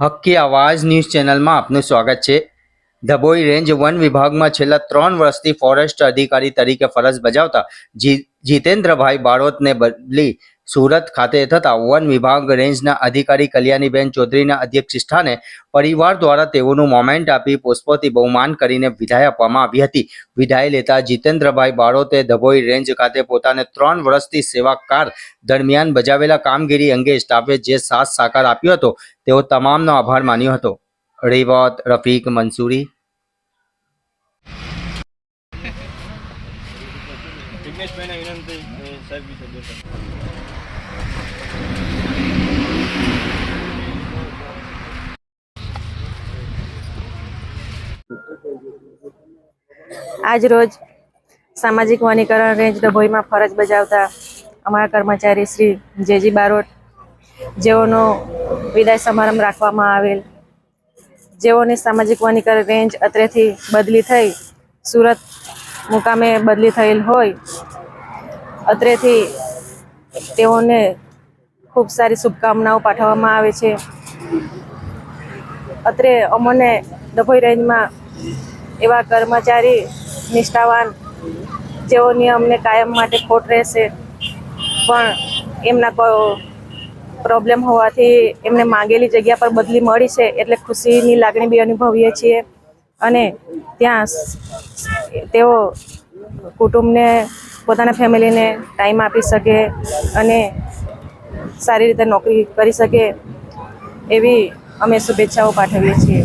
હક્કી આવાજ ન્યૂઝ ચેનલમાં આપનું સ્વાગત છે. ધબોઈ રેન્જ વન વિભાગમાં છેલ્લા ત્રણ વર્ષથી ફોરેસ્ટ અધિકારી તરીકે ફરજ બજાવતા જીતેન્દ્રભાઈ બારોતને બદલી સુરત ખાતે થતા વન વિભાગ રેન્જના અધિકારી કલ્યાણીબેન ચૌધરીના અધ્યક્ષ સ્થાને પરિવાર દ્વારા તેઓનું મોમેન્ટ આપી પુષ્પોથી બહુમાન કરીને વિદાય આપવામાં આવી હતી. વિદાય લેતા જીતેન્દ્રભાઈ બારોતે ધભોઈ રેન્જ ખાતે પોતાને ત્રણ વર્ષથી સેવાકાર દરમિયાન બજાવેલા કામગીરી અંગે સ્ટાફે જે સાથ સાકાર આપ્યો હતો, તેઓ તમામનો આભાર માન્યો હતો. રેવત રફીક મંસૂરી. વિનંતી સાહેબ આજ રોજ સામાજિક વનીકરણ રેન્જ ડભોઈમાં ફરજ બજાવતા અમારા કર્મચારી શ્રી જેજી બારોટ, જેઓનો વિદાય સમારંભ રાખવામાં આવેલ, જેઓની સામાજિક વનીકરણ રેન્જ અત્રેથી બદલી થઈ, સુરત મુકામે બદલી થયેલ હોય, અત્રેથી તેઓને ખૂબ સારી શુભકામનાઓ પાઠવવામાં આવે છે. અત્રે અમોને ડભોઈ રેન્જમાં એવા કર્મચારી નિષ્ઠાવાન, જેઓની અમને કાયમ માટે ખોટ રહેશે, પણ એમના પ્રોબ્લેમ હોવાથી એમને માંગેલી જગ્યા પર બદલી મળી છે એટલે ખુશીની લાગણી બી અનુભવીએ છીએ. અને ત્યાં તેઓ કુટુંબને, પોતાના ફેમિલીને ટાઈમ આપી શકે અને સારી રીતે નોકરી કરી શકે એવી અમે શુભેચ્છાઓ પાઠવીએ છીએ.